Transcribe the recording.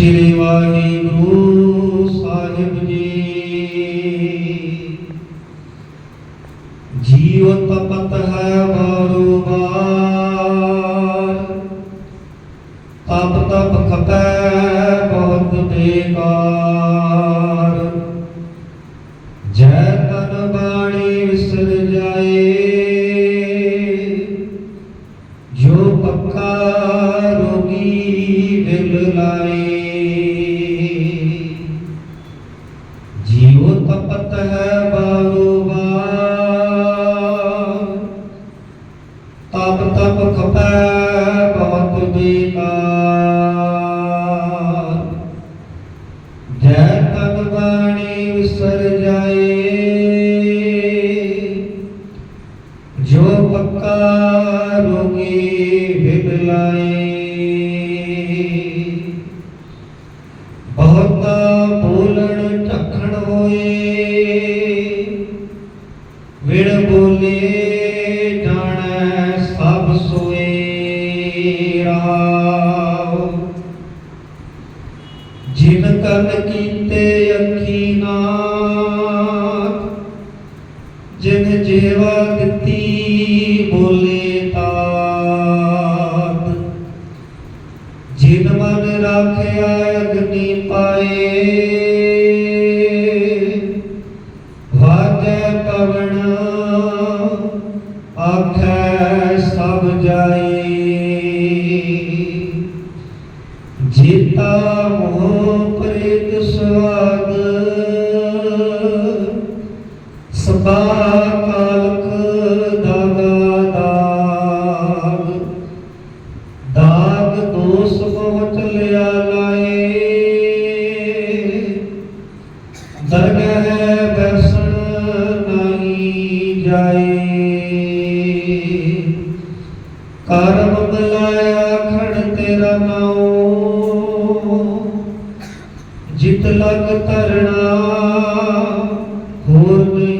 ਸ਼੍ਰੀ ਵਾਹਿਗੁਰੂ ਸਾਹਿਬ ਜੀ। ਜੀਵ ਤਪਤ ਹੈ ਬਾਰੂ ਬਾਰ। ਤਪ ਤਪ ਖਪੈ ਬਹੁਤ ਬੇਕਾਰ। ਜੈ ਤਨ ਬਾਣੀ ਵਿਸਰ ਜਾਏ। ਜੋ ਪੱਕਾ ਰੋਗੀ ਦਿਲ ਲਾਏ। ਤਪ ਖਪੈ ਬਹੁਤ ਬੇਕਾਰ ਜੈ ਤਨ ਬਾਣੀ ਵਿਸਰ ਜਾਏ ਜੋ ਪੱਕਾ ਰੋਗੀ ਵਿਦ ਬਹੁਤਾ ਬੋਲਣ ਝਖਣ ਹੋਏ ਵਿੜ ਬੋਲੇ ਰਾਵ ਜਿਨ ਕਨ ਕੀਤੇ ਅੱਖੀ ਨਾਥ ਜਿਨ ਜੀਵਾ ਦਿੱਤੀ ਬੋਲੇ ਤਾਤ। ਜਿਨ ਮਨ ਰਾਖਿਆ ਅਗਨੀ ਪਾਏ, ਵਾਜੈ ਪਵਨ ਆਖੈ ਉਸ ਪਹੁੰਚ ਲਿਆ ਨਾਏ ਦਰਗਹਿ ਬੈਸਣ ਨਹੀਂ ਜਾਏ ਕਰਮ ਬਲਾਇਆ ਖੜ ਤੇਰਾ ਨਾਉ ਜਿਤ ਲਗ ਤਰਣਾ ਹੋਰ ਨਹੀਂ